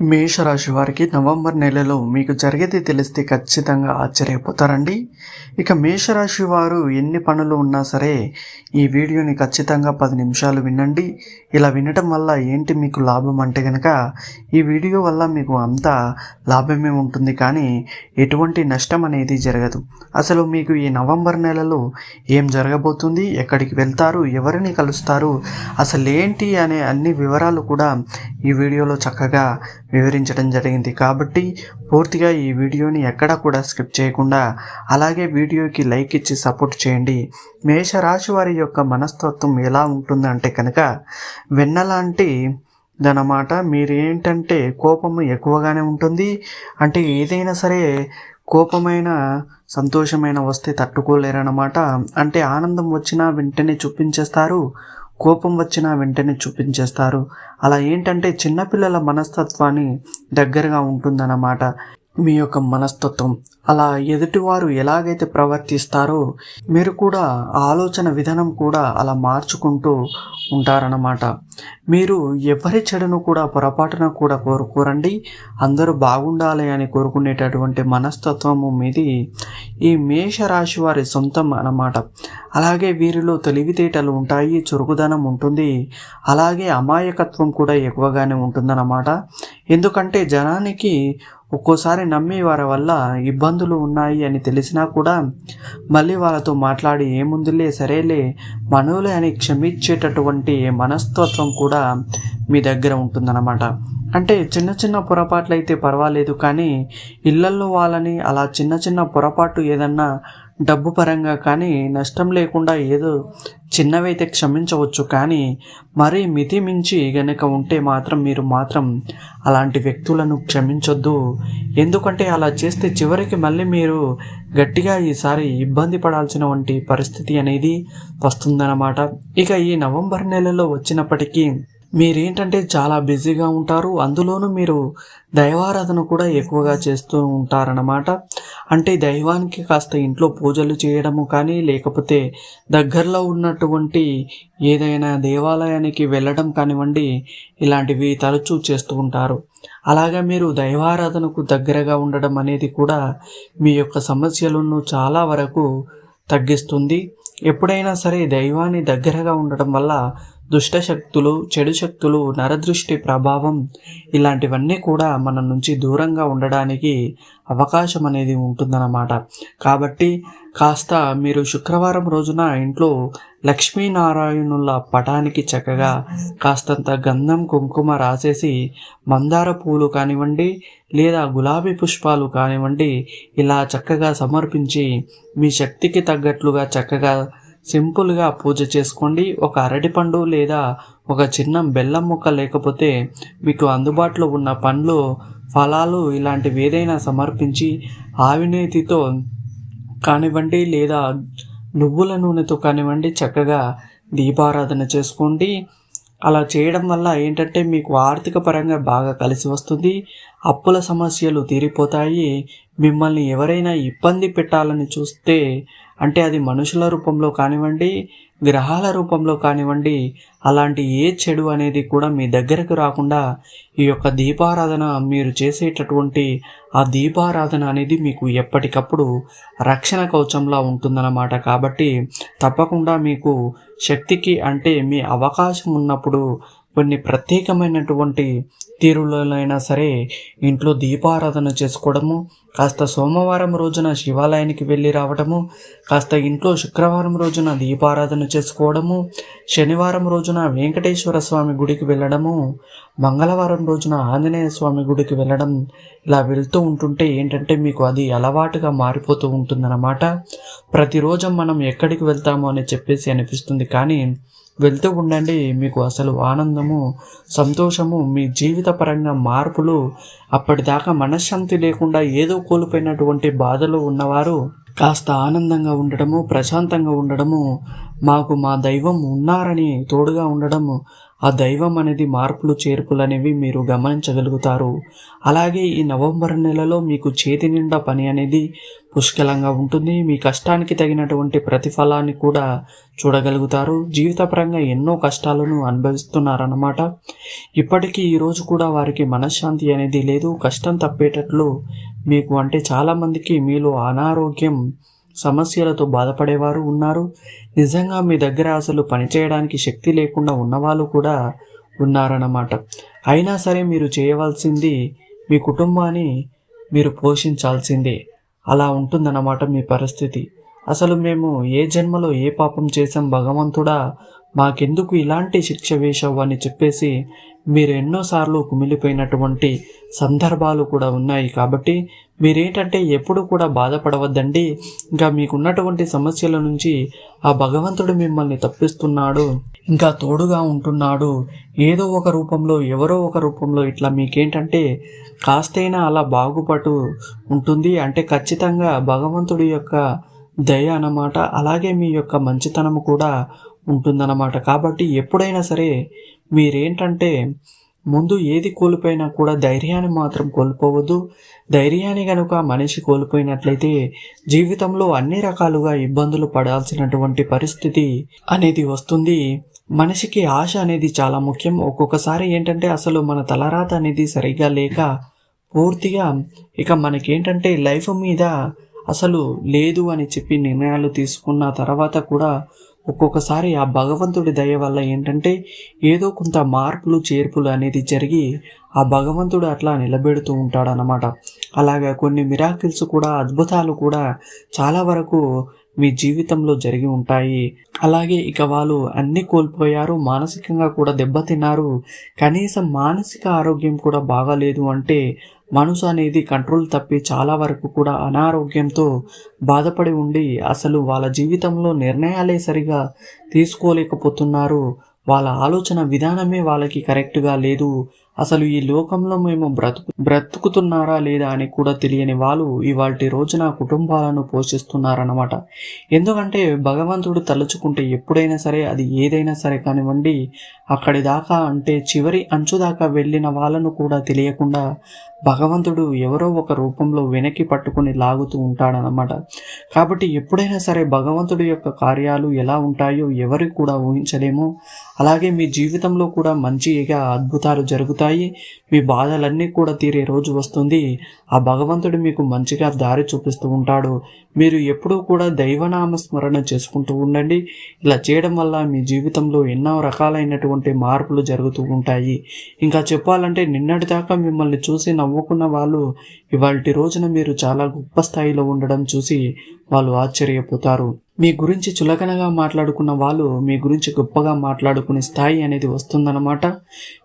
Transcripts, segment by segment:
మేషరాశి వారికి నవంబర్ నెలలో మీకు జరిగేది తెలిస్తే ఖచ్చితంగా ఆశ్చర్యపోతారండి. ఇక మేషరాశి వారు ఎన్ని పనులు ఉన్నా సరే ఈ వీడియోని ఖచ్చితంగా పది నిమిషాలు వినండి. ఇలా వినటం వల్ల ఏంటి మీకు లాభం అంటే కనుక ఈ వీడియో వల్ల మీకు అంతా లాభమే ఉంటుంది కానీ ఎటువంటి నష్టం అనేది జరగదు. అసలు మీకు ఈ నవంబర్ నెలలో ఏం జరగబోతుంది ఎక్కడికి వెళ్తారు ఎవరిని కలుస్తారు అసలు ఏంటి అనే అన్ని వివరాలు కూడా ఈ వీడియోలో చక్కగా వివరించడం జరిగింది. కాబట్టి పూర్తిగా ఈ వీడియోని ఎక్కడా కూడా స్కిప్ చేయకుండా అలాగే వీడియోకి లైక్ ఇచ్చి సపోర్ట్ చేయండి. మేషరాశి వారి యొక్క మనస్తత్వం ఎలా ఉంటుందంటే కనుక వెన్నలాంటి దనమాట మీరు ఏంటంటే కోపము ఎక్కువగానే ఉంటుంది. అంటే ఏదైనా సరే కోపమైన సంతోషమైన వస్తే తట్టుకోలేరన్నమాట. అంటే ఆనందం వచ్చినా వెంటనే చూపించేస్తారు. కోపం వచ్చినా వెంటనే చూపించేస్తారు. అలా ఏంటంటే చిన్నపిల్లల మనస్తత్వాన్ని దగ్గరగా ఉంటుందన్నమాట. మీ యొక్క మనస్తత్వం. అలా ఎదుటివారు ఎలాగైతే ప్రవర్తిస్తారో మీరు కూడా ఆలోచన విధానం కూడా అలా మార్చుకుంటూ ఉంటారన్నమాట. మీరు ఎవరి చెడును కూడా పొరపాటున కూడా కోరుకోరండి అందరూ బాగుండాలి అని కోరుకునేటటువంటి మనస్తత్వము మీది ఈ మేషరాశి వారి సొంతం అన్నమాట. అలాగే వీరిలో తెలివితేటలు ఉంటాయి చురుకుదనం ఉంటుంది. అలాగే అమాయకత్వం కూడా ఎక్కువగానే ఉంటుందన్నమాట. ఎందుకంటే జనానికి ఒక్కోసారి నమ్మి వారి వల్ల ఇబ్బందులు ఉన్నాయి అని తెలిసినా కూడా మళ్ళీ వాళ్ళతో మాట్లాడి ఏముందిలే సరేలే మనవులే అని క్షమించేటటువంటి మనస్తత్వం కూడా మీ దగ్గర ఉంటుందన్నమాట. అంటే చిన్న చిన్న పొరపాట్లు అయితే పర్వాలేదు కానీ ఇళ్ళల్లో వాళ్ళని అలా చిన్న చిన్న పొరపాటు ఏదన్నా డబ్బు పరంగా కానీ నష్టం లేకుండా ఏదో చిన్నవైతే క్షమించవచ్చు. కానీ మరీ మితి మించి గనక ఉంటే మాత్రం మీరు మాత్రం అలాంటి వ్యక్తులను క్షమించొద్దు. ఎందుకంటే అలా చేస్తే చివరికి మళ్ళీ మీరు గట్టిగా ఈసారి ఇబ్బంది పడాల్సిన వంటి పరిస్థితి అనేది వస్తుందన్నమాట. ఇక ఈ నవంబర్ నెలలో వచ్చినప్పటికీ మీరేంటంటే చాలా బిజీగా ఉంటారు. అందులోనూ మీరు దైవారాధన కూడా ఎక్కువగా చేస్తూ ఉంటారన్నమాట. అంటే దైవానికి కాస్త ఇంట్లో పూజలు చేయడము కానీ లేకపోతే దగ్గరలో ఉన్నటువంటి ఏదైనా దేవాలయానికి వెళ్ళడం కానివ్వండి ఇలాంటివి తరచూ చేస్తూ ఉంటారు. అలాగా మీరు దైవారాధనకు దగ్గరగా ఉండడం అనేది కూడా మీ యొక్క సమస్యలను చాలా వరకు తగ్గిస్తుంది. ఎప్పుడైనా సరే దైవాన్ని దగ్గరగా ఉండడం వల్ల దుష్ట శక్తులు చెడు శక్తులు నరదృష్టి ప్రభావం ఇలాంటివన్నీ కూడా మన నుంచి దూరంగా ఉండడానికి అవకాశం అనేది ఉంటుందన్నమాట. కాబట్టి కాస్త మీరు శుక్రవారం రోజున ఇంట్లో లక్ష్మీనారాయణుల పటానికి చక్కగా కాస్తంత గంధం కుంకుమ రాసేసి మందార పూలు కానివ్వండి లేదా గులాబీ పుష్పాలు కానివ్వండి ఇలా చక్కగా సమర్పించి మీ శక్తికి తగ్గట్లుగా చక్కగా సింపుల్గా పూజ చేసుకోండి. ఒక అరటిపండు లేదా ఒక చిన్న బెల్లం ముక్క లేకపోతే మీకు అందుబాటులో ఉన్న పండ్లు ఫలాలు ఇలాంటివి ఏదైనా సమర్పించి ఆవినేతితో కానివ్వండి లేదా నువ్వుల నూనెతో కానివ్వండి చక్కగా దీపారాధన చేసుకోండి. అలా చేయడం వల్ల ఏంటంటే మీకు ఆర్థిక పరంగా బాగా కలిసి వస్తుంది. అప్పుల సమస్యలు తీరిపోతాయి. మిమ్మల్ని ఎవరైనా ఇబ్బంది పెట్టాలని చూస్తే అంటే అది మనుషుల రూపంలో కానివ్వండి గ్రహాల రూపంలో కానివ్వండి అలాంటి ఏ చెడు అనేది కూడా మీ దగ్గరకు రాకుండా ఈ యొక్క దీపారాధన మీరు చేసేటటువంటి ఆ దీపారాధన అనేది మీకు ఎప్పటికప్పుడు రక్షణ కవచంలా ఉంటుందన్నమాట. కాబట్టి తప్పకుండా మీకు శక్తికి అంటే మీ అవకాశం ఉన్నప్పుడు కొన్ని ప్రత్యేకమైనటువంటి తీరులైనా సరే ఇంట్లో దీపారాధన చేసుకోవడము కాస్త సోమవారం రోజున శివాలయానికి వెళ్ళి రావడము కాస్త ఇంట్లో శుక్రవారం రోజున దీపారాధన చేసుకోవడము శనివారం రోజున వెంకటేశ్వర స్వామి గుడికి వెళ్ళడము మంగళవారం రోజున ఆంజనేయ స్వామి గుడికి వెళ్ళడం ఇలా వెళ్తూ ఉంటుంటే ఏంటంటే మీకు అది అలవాటుగా మారిపోతూ ఉంటుందన్నమాట. ప్రతిరోజు మనం ఎక్కడికి వెళ్తాము అని చెప్పేసి అనిపిస్తుంది. కానీ వెళ్తూ ఉండండి. మీకు అసలు ఆనందము సంతోషము మీ జీవిత పరంగా మార్పులు అప్పటిదాకా మనశ్శాంతి లేకుండా ఏదో కోల్పోయినటువంటి బాధలు ఉన్నవారు కాస్త ఆనందంగా ఉండడము ప్రశాంతంగా ఉండడము మాకు మా దైవం ఉన్నారని తోడుగా ఉండడం ఆ దైవం అనేది మార్పులు చేర్పులు అనేవి మీరు గమనించగలుగుతారు. అలాగే ఈ నవంబర్ నెలలో మీకు చేతి నిండా పని అనేది పుష్కలంగా ఉంటుంది. మీ కష్టానికి తగినటువంటి ప్రతిఫలాన్ని కూడా చూడగలుగుతారు. జీవితపరంగా ఎన్నో కష్టాలను అనుభవిస్తున్నారన్నమాట. ఇప్పటికీ ఈరోజు కూడా వారికి మనశ్శాంతి అనేది లేదు. కష్టం తప్పేటట్లు మీకు అంటే చాలామందికి మీలో అనారోగ్యం సమస్యలతో బాధపడేవారు ఉన్నారు. నిజంగా మీ దగ్గర అసలు పనిచేయడానికి శక్తి లేకుండా ఉన్నవాళ్ళు కూడా ఉన్నారన్నమాట. అయినా సరే మీరు చేయవలసింది మీ కుటుంబాన్ని మీరు పోషించాల్సిందే. అలా ఉంటుందన్నమాట మీ పరిస్థితి. అసలు మేము ఏ జన్మలో ఏ పాపం చేశాం భగవంతుడా మాకెందుకు ఇలాంటి శిక్ష వేశావు అని చెప్పేసి మీరు ఎన్నోసార్లు కుమిలిపోయినటువంటి సందర్భాలు కూడా ఉన్నాయి కాబట్టి మీరేంటంటే ఎప్పుడు కూడా బాధపడవద్దండి. ఇంకా మీకున్నటువంటి సమస్యల నుంచి ఆ భగవంతుడు మిమ్మల్ని తప్పిస్తున్నాడు ఇంకా తోడుగా ఉంటున్నాడు. ఏదో ఒక రూపంలో ఎవరో ఒక రూపంలో ఇట్లా మీకేంటంటే కాస్తైనా అలా బాగుపటు ఉంటుంది. అంటే ఖచ్చితంగా భగవంతుడి యొక్క దయ అన్నమాట అలాగే మీ యొక్క మంచితనం కూడా ఉంటుందన్నమాట. కాబట్టి ఎప్పుడైనా సరే మీరేంటంటే ముందు ఏది కోల్పోయినా కూడా ధైర్యాన్ని మాత్రం కోల్పోవద్దు. ధైర్యాన్ని కనుక మనిషి కోల్పోయినట్లయితే జీవితంలో అన్ని రకాలుగా ఇబ్బందులు పడాల్సినటువంటి పరిస్థితి అనేది వస్తుంది. మనిషికి ఆశ అనేది చాలా ముఖ్యం. ఒక్కొక్కసారి ఏంటంటే అసలు మన తలరాత అనేది సరిగా లేక పూర్తిగా ఇక మనకేంటంటే లైఫ్ మీద అసలు లేదు అని చెప్పి నిర్ణయాలు తీసుకున్న తర్వాత కూడా ఒక్కొక్కసారి ఆ భగవంతుడి దయ వల్ల ఏంటంటే ఏదో కొంత మార్పులు చేర్పులు అనేది జరిగి ఆ భగవంతుడు అట్లా నిలబెడుతూ ఉంటాడనమాట అలాగా కొన్ని మిరాకిల్స్ కూడా అద్భుతాలు కూడా చాలా వరకు మీ జీవితంలో జరిగి ఉంటాయి. అలాగే ఇక వాళ్ళు అన్ని కోల్పోయారు మానసికంగా కూడా దెబ్బతిన్నారు. కనీసం మానసిక ఆరోగ్యం కూడా బాగాలేదు అంటే మనసు అనేది కంట్రోల్ తప్పి చాలా వరకు కూడా అనారోగ్యంతో బాధపడి ఉండి అసలు వాళ్ళ జీవితంలో నిర్ణయాలే సరిగా తీసుకోలేకపోతున్నారు. వాళ్ళ ఆలోచన విధానమే వాళ్ళకి కరెక్ట్గా లేదు. అసలు ఈ లోకంలో మేము బ్రతుకు బ్రతుకుతున్నారా లేదా అని కూడా తెలియని వాళ్ళు ఇవాళ రోజున కుటుంబాలను పోషిస్తున్నారన్నమాట. ఎందుకంటే భగవంతుడు తలుచుకుంటే ఎప్పుడైనా సరే అది ఏదైనా సరే కానివ్వండి అక్కడి దాకా అంటే చివరి అంచు దాకా వెళ్ళిన వాళ్ళను కూడా తెలియకుండా భగవంతుడు ఎవరో ఒక రూపంలో వెనక్కి పట్టుకుని లాగుతూ ఉంటాడనమాట కాబట్టి ఎప్పుడైనా సరే భగవంతుడి యొక్క కార్యాలు ఎలా ఉంటాయో ఎవరికి కూడా ఊహించలేము. అలాగే మీ జీవితంలో కూడా మంచిగా అద్భుతాలు జరుగుతాయి. మీ బాధలన్నీ కూడా తీరే రోజు వస్తుంది. ఆ భగవంతుడు మీకు మంచిగా దారి చూపిస్తూ ఉంటాడు. మీరు ఎప్పుడూ కూడా దైవనామ స్మరణ చేసుకుంటూ ఉండండి. ఇలా చేయడం వల్ల మీ జీవితంలో ఎన్నో రకాలైనటువంటి మార్పులు జరుగుతూ ఉంటాయి. ఇంకా చెప్పాలంటే నిన్నటి దాకా మిమ్మల్ని చూసి నవ్వుకున్న వాళ్ళు ఇవాళ రోజున మీరు చాలా గొప్ప స్థాయిలో ఉండడం చూసి వాళ్ళు ఆశ్చర్యపోతారు. మీ గురించి చులకనగా మాట్లాడుకున్న వాళ్ళు మీ గురించి గొప్పగా మాట్లాడుకునే స్థాయి అనేది వస్తుందన్నమాట.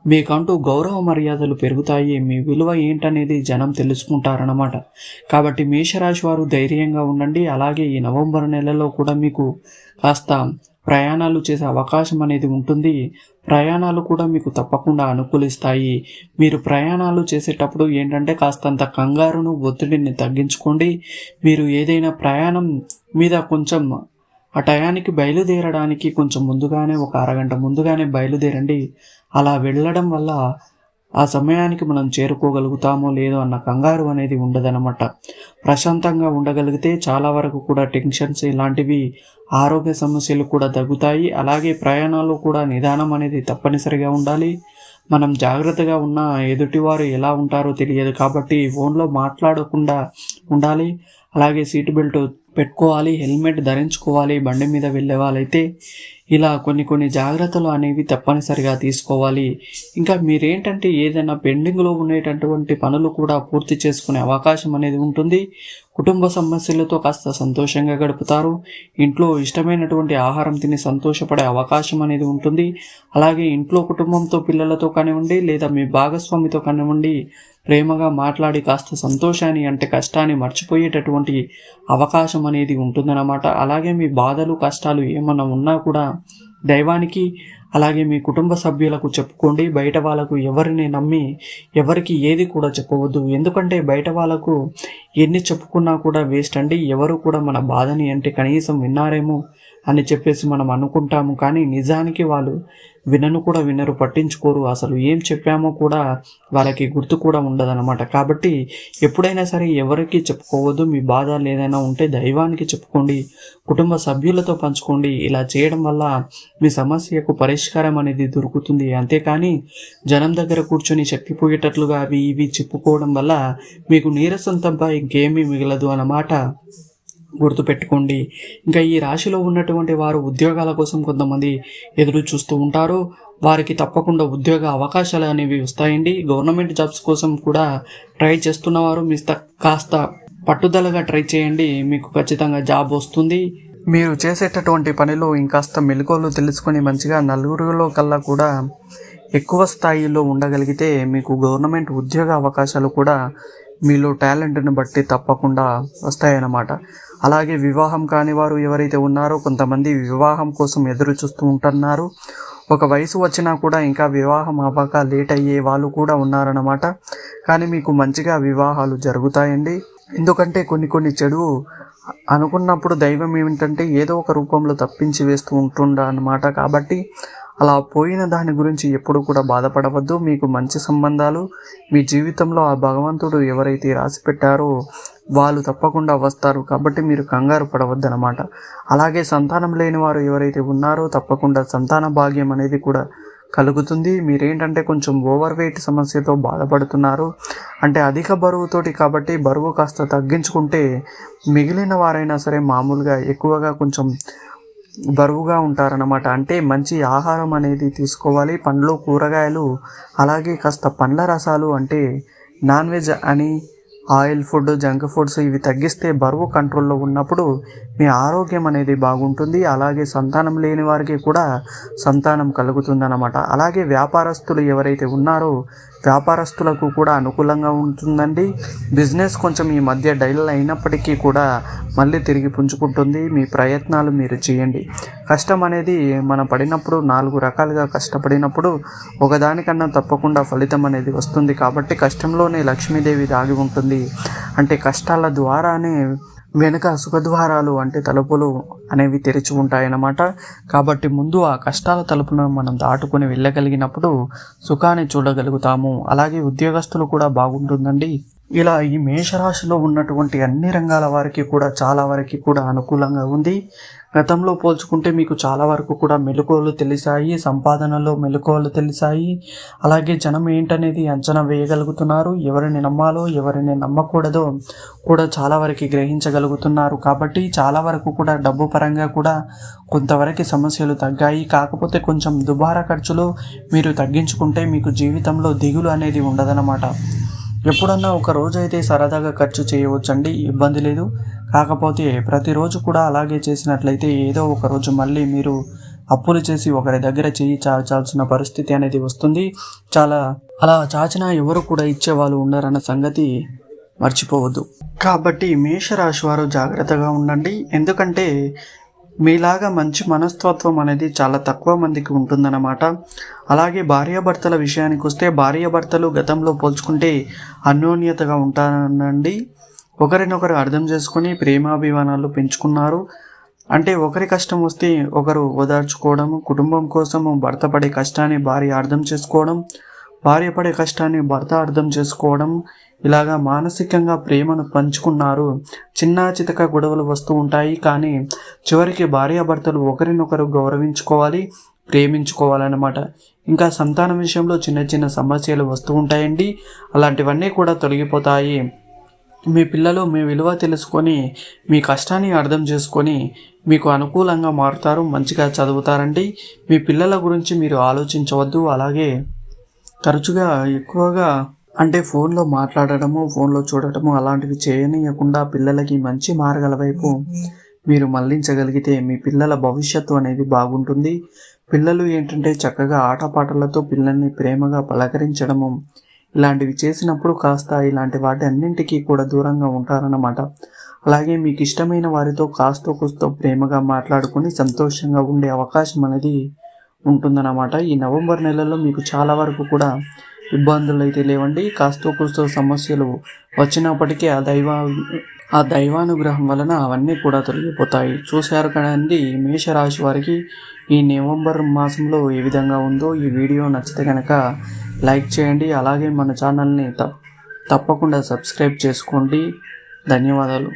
మీకంటూ గౌరవ మర్యాదలు పెరుగుతాయి మీ విలువ ఏంటనేది జనం తెలుసుకుంటారన్నమాట. కాబట్టి మేషరాశి వారు ధైర్యంగా ఉండండి. అలాగే ఈ నవంబర్ నెలలో కూడా మీకు కాస్త ప్రయాణాలు చేసే అవకాశం అనేది ఉంటుంది. ప్రయాణాలు కూడా మీకు తప్పకుండా అనుకూలిస్తాయి. మీరు ప్రయాణాలు చేసేటప్పుడు ఏంటంటే కాస్తంత కంగారును ఒత్తిడిని తగ్గించుకోండి. మీరు ఏదైనా ప్రయాణం మీద కొంచెం ఆ టయానికి బయలుదేరడానికి కొంచెం ముందుగానే ఒక అరగంట ముందుగానే బయలుదేరండి. అలా వెళ్ళడం వల్ల ఆ సమయానికి మనం చేరుకోగలుగుతామో లేదో అన్న కంగారు అనేది ఉండదనమాట ప్రశాంతంగా ఉండగలిగితే చాలా వరకు కూడా టెన్షన్స్ ఇలాంటివి ఆరోగ్య సమస్యలు కూడా తగ్గుతాయి. అలాగే ప్రయాణాలు కూడా నిదానం అనేది తప్పనిసరిగా ఉండాలి. మనం జాగ్రత్తగా ఉన్న ఎదుటివారు ఎలా ఉంటారో తెలియదు కాబట్టి ఫోన్లో మాట్లాడకుండా ఉండాలి. అలాగే సీట్ బెల్ట్ పెట్టుకోవాలి హెల్మెట్ ధరించుకోవాలి బండి మీద వెళ్ళే వాళ్ళైతే ఇలా కొన్ని కొన్ని జాగ్రత్తలు అనేవి తప్పనిసరిగా తీసుకోవాలి. ఇంకా మీరేంటంటే ఏదైనా పెండింగ్లో ఉండేటటువంటి పనులు కూడా పూర్తి చేసుకునే అవకాశం అనేది ఉంటుంది. కుటుంబ సమస్యలతో కాస్త సంతోషంగా గడుపుతారు. ఇంట్లో ఇష్టమైనటువంటి ఆహారం తిని సంతోషపడే అవకాశం అనేది ఉంటుంది. అలాగే ఇంట్లో కుటుంబంతో పిల్లలతో కానివ్వండి లేదా మీ భాగస్వామితో కానివ్వండి ప్రేమగా మాట్లాడి కాస్త సంతోషాన్ని అంటే కష్టాన్ని మర్చిపోయేటటువంటి అవకాశం అనేది ఉంటుందన్నమాట. అలాగే మీ బాధలు కష్టాలు ఏమన్నా ఉన్నా కూడా దైవానికి అలాగే మీ కుటుంబ సభ్యులకు చెప్పుకోండి. బయట వాళ్ళకు ఎవరిని నమ్మి ఎవరికి ఏది కూడా చెప్పవద్దు. ఎందుకంటే బయట వాళ్ళకు ఎన్ని చెప్పుకున్నా కూడా వేస్ట్ అండి. ఎవరు కూడా మన బాధని అంటే కనీసం విన్నారేమో అని చెప్పేసి మనం అనుకుంటాము. కానీ నిజానికి వాళ్ళు వినను కూడా వినరు పట్టించుకోరు. అసలు ఏం చెప్పామో కూడా వాళ్ళకి గుర్తు కూడా ఉండదన్నమాట. కాబట్టి ఎప్పుడైనా సరే ఎవరికి చెప్పుకోవద్దు. మీ బాధ ఏదైనా ఉంటే దైవానికి చెప్పుకోండి. కుటుంబ సభ్యులతో పంచుకోండి. ఇలా చేయడం వల్ల మీ సమస్యకు పరిష్కారం పరిష్కారం అనేది దొరుకుతుంది. అంతేకాని జనం దగ్గర కూర్చొని చెప్పిపోయేటట్లుగా అవి ఇవి చెప్పుకోవడం వల్ల మీకు నీరసం తప్ప ఇంకేమీ మిగలదు అన్నమాట గుర్తుపెట్టుకోండి. ఇంకా ఈ రాశిలో ఉన్నటువంటి వారు ఉద్యోగాల కోసం కొంతమంది ఎదురు చూస్తూ ఉంటారు. వారికి తప్పకుండా ఉద్యోగ అవకాశాలు అనేవి వస్తాయండి. గవర్నమెంట్ జాబ్స్ కోసం కూడా ట్రై చేస్తున్నవారు మీ కాస్త పట్టుదలగా ట్రై చేయండి. మీకు ఖచ్చితంగా జాబ్ వస్తుంది. మీరు చేసేటటువంటి పనిలో ఇంకాస్త మెలకువలు తెలుసుకొని మంచిగా నలుగురిలో కల్లా కూడా ఎక్కువ స్థాయిలో ఉండగలిగితే మీకు గవర్నమెంట్ ఉద్యోగ అవకాశాలు కూడా మీలో టాలెంట్ని బట్టి తప్పకుండా వస్తాయన్నమాట. అలాగే వివాహం కాని వారు ఎవరైతే ఉన్నారో కొంతమంది వివాహం కోసం ఎదురు చూస్తూ ఉంటున్నారు. ఒక వయసు వచ్చినా కూడా ఇంకా వివాహం అవ్వక లేట్ అయ్యే వాళ్ళు కూడా ఉన్నారన్నమాట. కానీ మీకు మంచిగా వివాహాలు జరుగుతాయండి. ఎందుకంటే కొన్ని కొన్ని చెడు అనుకున్నప్పుడు దైవం ఏమిటంటే ఏదో ఒక రూపంలో తప్పించి వేస్తూ ఉంటుండ అన్నమాట కాబట్టి అలా పోయిన దాని గురించి ఎప్పుడు కూడా బాధపడవద్దు. మీకు మంచి సంబంధాలు మీ జీవితంలో ఆ భగవంతుడు ఎవరైతే రాసి పెట్టారో వాళ్ళు తప్పకుండా వస్తారు. కాబట్టి మీరు కంగారు పడవద్దనమాట అలాగే సంతానం లేని వారు ఎవరైతే ఉన్నారో తప్పకుండా సంతాన భాగ్యం అనేది కూడా కలుగుతుంది. మీరేంటంటే కొంచెం ఓవర్ వెయిట్ సమస్యతో బాధపడుతున్నారు. అంటే అధిక బరువుతోటి కాబట్టి బరువు కాస్త తగ్గించుకుంటే మిగిలిన వారైనా సరే మామూలుగా ఎక్కువగా కొంచెం బరువుగా ఉంటారనమాట అంటే మంచి ఆహారం అనేది తీసుకోవాలి. పండ్లు కూరగాయలు అలాగే కాస్త పండ్ల రసాలు అంటే నాన్ వెజ్ అని ఆయిల్ ఫుడ్ జంక్ ఫుడ్స్ ఇవి తగ్గిస్తే బరువు కంట్రోల్లో ఉన్నప్పుడు మీ ఆరోగ్యం అనేది బాగుంటుంది. అలాగే సంతానం లేని వారికి కూడా సంతానం కలుగుతుందన్నమాట. అలాగే వ్యాపారస్తులు ఎవరైతే ఉన్నారో వ్యాపారస్తులకు కూడా అనుకూలంగా ఉంటుందండి. బిజినెస్ కొంచెం ఈ మధ్య డైల్ అయినప్పటికీ కూడా మళ్ళీ తిరిగి పుంజుకుంటుంది. మీ ప్రయత్నాలు మీరు చేయండి. కష్టం అనేది మనం పడినప్పుడు నాలుగు రకాలుగా కష్టపడినప్పుడు ఒకదానికన్నా తప్పకుండా ఫలితం అనేది వస్తుంది. కాబట్టి కష్టంలోనే లక్ష్మీదేవి దాగి ఉంటుంది. అంటే కష్టాల ద్వారానే వెనుక సుఖద్వారాలు అంటే తలుపులు అనేవి తెరిచి ఉంటాయన్నమాట. కాబట్టి ముందు ఆ కష్టాల తలుపును మనం దాటుకొని వెళ్ళగలిగినప్పుడు సుఖాన్ని చూడగలుగుతాము. అలాగే ఉద్యోగస్తులు కూడా బాగుంటుందండి. ఇలా ఈ మేషరాశిలో ఉన్నటువంటి అన్ని రంగాల వారికి కూడా చాలా వరకు కూడా అనుకూలంగా ఉంది. గతంలో పోల్చుకుంటే మీకు చాలా వరకు కూడా మెలకువలు తెలిసాయి సంపాదనలో మెలకువలు తెలిసాయి. అలాగే జనం ఏంటనేది అంచనా వేయగలుగుతున్నారు. ఎవరిని నమ్మాలో ఎవరిని నమ్మకూడదో కూడా చాలా వరకు గ్రహించగలుగుతున్నారు. కాబట్టి చాలా వరకు కూడా డబ్బు పరంగా కూడా కొంతవరకు సమస్యలు తగ్గాయి. కాకపోతే కొంచెం దుబారా ఖర్చులు మీరు తగ్గించుకుంటే మీకు జీవితంలో దిగులు అనేది ఉండదన్నమాట. ఎప్పుడన్నా ఒక రోజు అయితే సరదాగా ఖర్చు చేయవచ్చండి ఇబ్బంది లేదు. కాకపోతే ప్రతిరోజు కూడా అలాగే చేసినట్లయితే ఏదో ఒక రోజు మళ్ళీ మీరు అప్పులు చేసి ఒకరి దగ్గర చేయి చాచాల్సిన పరిస్థితి అనేది వస్తుంది. చాలా అలా చాచినా ఎవరు కూడా ఇచ్చేవాళ్ళు ఉండరన్న సంగతి మర్చిపోవద్దు. కాబట్టి మేషరాశి వారు జాగ్రత్తగా ఉండండి. ఎందుకంటే మీలాగా మంచి మనస్తత్వం అనేది చాలా తక్కువ మందికి ఉంటుందన్నమాట. అలాగే భార్యాభర్తల విషయానికి వస్తే భార్యాభర్తలు గతంలో పోల్చుకుంటే అన్యోన్యతగా ఉంటానండి. ఒకరినొకరు అర్థం చేసుకుని ప్రేమాభిమానాలు పెంచుకున్నారు. అంటే ఒకరి కష్టం వస్తే ఒకరు ఓదార్చుకోవడం కుటుంబం కోసము భర్త పడే కష్టాన్ని భార్య అర్థం చేసుకోవడం భార్య పడే కష్టాన్ని భర్త అర్థం చేసుకోవడం ఇలాగా మానసికంగా ప్రేమను పంచుకున్నారు. చిన్న చితక గొడవలు వస్తూ ఉంటాయి. కానీ చివరికి భార్యాభర్తలు ఒకరినొకరు గౌరవించుకోవాలి ప్రేమించుకోవాలన్నమాట. ఇంకా సంతానం విషయంలో చిన్న చిన్న సమస్యలు వస్తూ ఉంటాయండి. అలాంటివన్నీ కూడా తొలగిపోతాయి. మీ పిల్లలు మీ విలువ తెలుసుకొని మీ కష్టాన్ని అర్థం చేసుకొని మీకు అనుకూలంగా మారుతారు మంచిగా చదువుతారండి. మీ పిల్లల గురించి మీరు ఆలోచించవద్దు. అలాగే తరచుగా ఎక్కువగా అంటే ఫోన్లో మాట్లాడటము ఫోన్లో చూడటము అలాంటివి చేయనీయకుండా పిల్లలకి మంచి మార్గాల వైపు మీరు మళ్ళించగలిగితే మీ పిల్లల భవిష్యత్తు అనేది బాగుంటుంది. పిల్లలు ఏంటంటే చక్కగా ఆటపాటలతో పిల్లల్ని ప్రేమగా పలకరించడము ఇలాంటివి చేసినప్పుడు కాస్త ఇలాంటి వాటి అన్నింటికీ కూడా దూరంగా ఉంటారన్నమాట. అలాగే మీకు ఇష్టమైన వారితో కాస్తో కూస్తో ప్రేమగా మాట్లాడుకుని సంతోషంగా ఉండే అవకాశం అనేది ఉంటుందన్నమాట. ఈ నవంబర్ నెలలో మీకు చాలా వరకు కూడా ఇబ్బందులు అయితే లేవండి. కాస్తో కూస్తో సమస్యలు వచ్చినప్పటికీ ఆ దైవ ఆ దైవానుగ్రహం వలన అవన్నీ కూడా తొలగిపోతాయి. చూశారు కదండి మేషరాశి వారికి ఈ నవంబర్ మాసంలో ఏ విధంగా ఉందో ఈ వీడియో నచ్చితే కనుక లైక్ చేయండి. అలాగే మన ఛానల్ని తప్ తప్పకుండా సబ్స్క్రైబ్ చేసుకోండి. ధన్యవాదాలు.